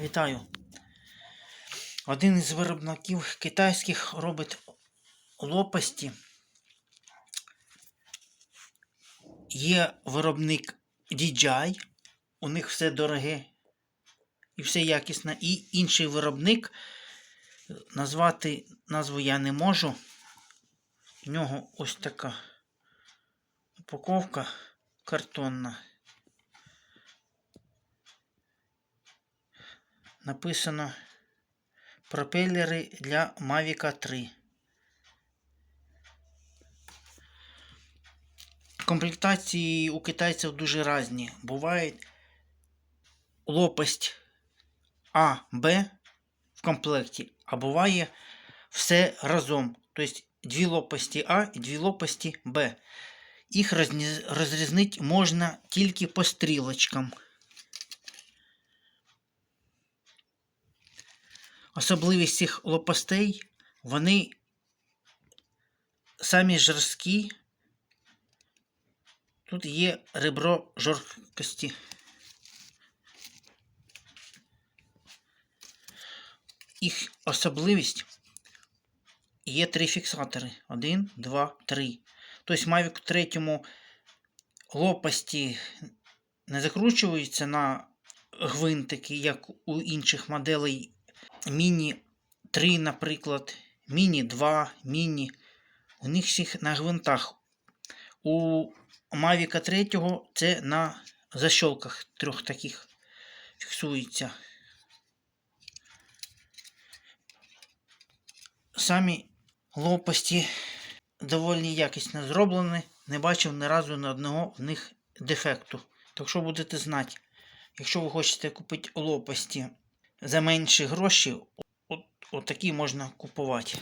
Вітаю. Один із виробників китайських робить лопасті. Є виробник DJI, у них все дороге і все якісне. І інший виробник, назвати назву я не можу. У нього ось така упаковка картонна. Написано пропелери для Mavic 3. Комплектації у китайців дуже різні. Буває лопасть А, Б в комплекті, а буває все разом. Тобто дві лопасті А і дві лопасті Б. Їх розрізнити можна тільки по стрілочкам. Особливість цих лопастей, вони самі жорсткі. Тут є ребро жорсткості. Їх особливість є три фіксатори. Один, два, три. Тобто Mavic 3 лопасті не закручуються на гвинтики, як у інших моделей Міні 3, наприклад, Міні 2, Міні. У них всіх на гвинтах. У Mavic 3 це на защолках трьох таких фіксується. Самі лопасті доволі якісно зроблені. Не бачив ні разу ні одного в них дефекту. Так що будете знати, якщо ви хочете купити лопасті за менші гроші, от, от такі можна купувати.